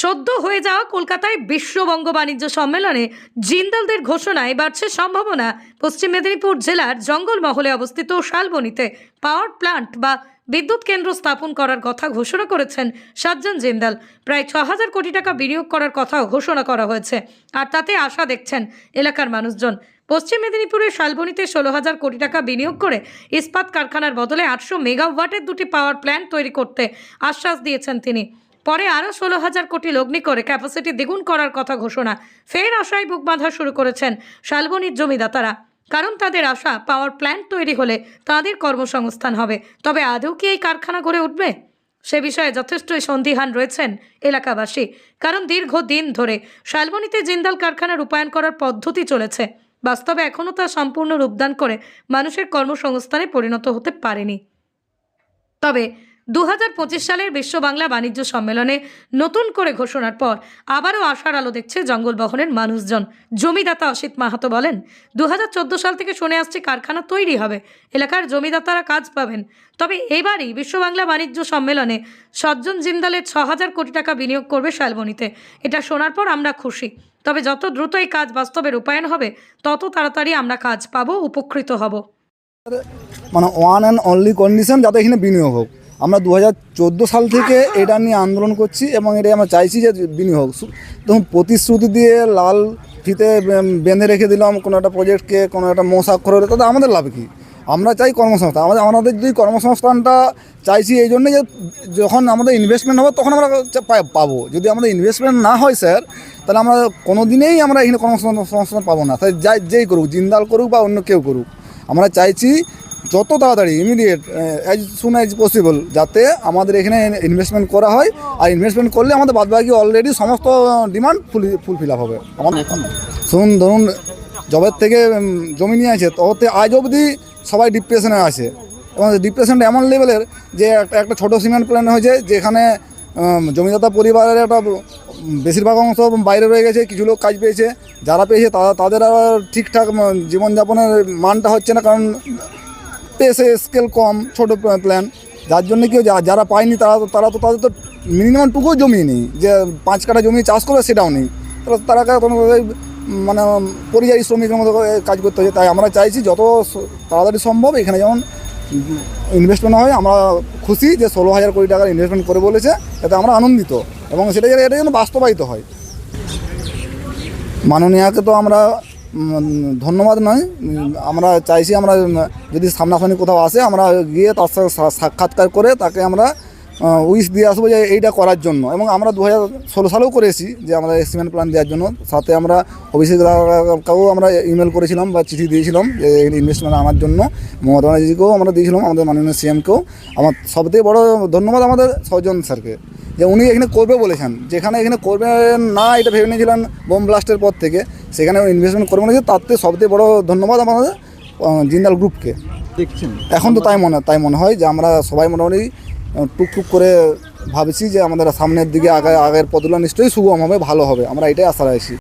সদ্য হয়ে যাওয়া কলকাতায় বিশ্ববঙ্গ বাণিজ্য সম্মেলনে জিন্দালদের ঘোষণায় বাড়ছে সম্ভাবনা। পশ্চিম মেদিনীপুর জেলার জঙ্গলমহলে অবস্থিত শালবনিতে পাওয়ার প্লান্ট বা বিদ্যুৎ কেন্দ্র স্থাপন করার কথা ঘোষণা করেছেন সাজ্জান জিন্দাল। প্রায় ছ হাজার কোটি টাকা বিনিয়োগ করার কথাও ঘোষণা করা হয়েছে। আর তাতে আশা দেখছেন এলাকার মানুষজন। পশ্চিম মেদিনীপুরের শালবনিতে ষোলো হাজার কোটি টাকা বিনিয়োগ করে ইস্পাত কারখানার বদলে আটশো মেগাওয়াটের দুটি পাওয়ার প্ল্যান্ট তৈরি করতে আশ্বাস দিয়েছেন তিনি। পরে আরও ষোলো হাজার কোটি লগ্নি করে ক্যাপাসিটি দ্বিগুণ করার কথা ঘোষণা ফের আশায় বুক বাঁধা শুরু করেছেন শালবনির জমিদাতারা। কারণ তাদের আশা পাওয়ার প্ল্যান্ট তৈরি হলে তাদের কর্মসংস্থান হবে। তবে আদৌ কি এই কারখানা গড়ে উঠবে? সে বিষয়ে যথেষ্টই সন্দিহান রয়েছেন এলাকাবাসী। কারণ দীর্ঘ দিন ধরে শালবনিতে জিন্দাল কারখানা রূপায়ণ করার পদ্ধতি চলেছে। বাস্তবে এখনও তা সম্পূর্ণ রূপদান করে মানুষের কর্মসংস্থানে পরিণত হতে পারেনি। তবে দু হাজার পঁচিশ সালের বিশ্ব বাংলা বাণিজ্য সম্মেলনে নতুন করে ঘোষণার পর আবারও আশার আলো দেখছে জঙ্গলবহনের মানুষজন। জমিদাতা অসিত মাহাতো বলেন দু হাজার চোদ্দ সাল থেকে শুনে আসছে কারখানা তৈরি হবে, এলাকার জমিদাতারা কাজ পাবেন। তবে এবারই বিশ্ব বাংলা বাণিজ্য সম্মেলনে সজ্জন জিন্দালের ছ হাজার কোটি টাকা বিনিয়োগ করবে শালবনীতে। এটা শোনার পর আমরা খুশি। তবে যত দ্রুত এই কাজ বাস্তবে রূপায়ণ হবে, তত তাড়াতাড়ি আমরা কাজ পাবো, উপকৃত হব। মানে ওয়ান অ্যান্ড অনলি কন্ডিশন যাতে এখানে বিনিয়োগ হোক। আমরা দু হাজার চোদ্দ সাল থেকে এটা নিয়ে আন্দোলন করছি এবং এটা আমরা চাইছি যে বিনিয়োগ দেখুন, প্রতিশ্রুতি দিয়ে লাল ফিতে বেঁধে রেখে দিলাম কোনো একটা প্রজেক্টকে কোনো একটা মৌসাক্ষর হলে, তাতে আমাদের লাভ কী? আমরা চাই কর্মসংস্থান আমাদের আমাদের যদি কর্মসংস্থানটা চাইছি এই জন্যে যে যখন আমাদের ইনভেস্টমেন্ট হবে, তখন আমরা পাবো। যদি আমাদের ইনভেস্টমেন্ট না হয়, স্যার, তাহলে আমরা কোনো দিনেই আমরা এখানে কর্মসংস্থান সংস্থান পাবো না। তাই যাই, যেই করুক, জিন্দাল করুক বা অন্য কেউ করুক, আমরা চাইছি যত তাড়াতাড়ি immediate as soon as possible যাতে আমাদের এখানে ইনভেস্টমেন্ট করা হয়। আর ইনভেস্টমেন্ট করলে আমাদের বাদবাকি অলরেডি সমস্ত ডিমান্ড ফুল ফুলফিল আপ হবে। আমাদের শুনুন ধরুন জবের থেকে জমি নিয়ে আছে ততে আজ অবধি সবাই ডিপ্রেশনে আছে। এবং ডিপ্রেশনটা এমন লেভেলের যে একটা ছোটো সিমেন্ট প্ল্যান হয়েছে, যেখানে জমিদাতা পরিবারের একটা বেশিরভাগ অংশ বাইরে রয়ে গেছে, কিছু লোক কাজ পেয়েছে, যারা পেয়েছে, তারা, তাদের আর ঠিকঠাক জীবনযাপনের মানটা হচ্ছে না, কারণ পেসে স্কেল কম, ছোট প্ল্যান যার জন্য কি যা- যারা পায়নি, তারা তো তারা তো তাদের তো মিনিমাম টুকুও জমি নেই। যে পাঁচ কাঠা জমি চাষ করবে, সেটাও নেই। তারা তারা মানে পরিযায়ী শ্রমিকের মতো কাজ করতে হচ্ছে। তাই আমরা চাইছি যত তাড়াতাড়ি সম্ভব এখানে যেমন ইনভেস্টমেন্ট হয়, আমরা খুশি যে ষোলো হাজার কোটি টাকার ইনভেস্টমেন্ট করে বলেছে, এতে আমরা আনন্দিত। এবং সেটা যেন, এটা যেন বাস্তবায়িত হয়। মাননীয়াকে তো আমরা ধন্যবাদ নয়। আমরা চাইছি আমরা যদি সামনাসামনি কোথাও আসে, আমরা গিয়ে তার সাথে সাক্ষাৎকার করে তাকে আমরা উইশ দিয়ে আসব যে এইটা করার জন্য। এবং আমরা দু হাজার ষোলো সালেও করেছি যে আমরা সিমেন্ট প্ল্যান দেওয়ার জন্য। সাথে আমরা অভিষেক আমরা ইমেল করেছিলাম বা চিঠি দিয়েছিলাম যে ইনভেস্টমেন্ট আনার জন্য। মমতা ব্যানার্জিকেও আমরা দিয়েছিলাম, আমাদের মাননীয় সিএমকেও আমার সবথেকে বড় ধন্যবাদ আমাদের সজন স্যারকে। যে উনি এখানে করবে বলেছেন। যেখানে এখানে করবেন না, এটা ভেবে নিয়েছিলেন বোম ব্লাস্টের পর থেকে। সেখানে ইনভেস্টমেন্ট করব না তার থেকে সবথেকে বড়ো ধন্যবাদ আমাদের জিন্দাল গ্রুপকে। দেখছেন? এখন তো তাই মনে তাই মনে হয় যে আমরা সবাই মোটামুটি টুকটুক করে ভাবছি যে আমাদের সামনের দিকে আগে আগের পদগুলো নিশ্চয়ই সুগম হবে ভালো হবে। আমরা এটাই আশা রাখছি।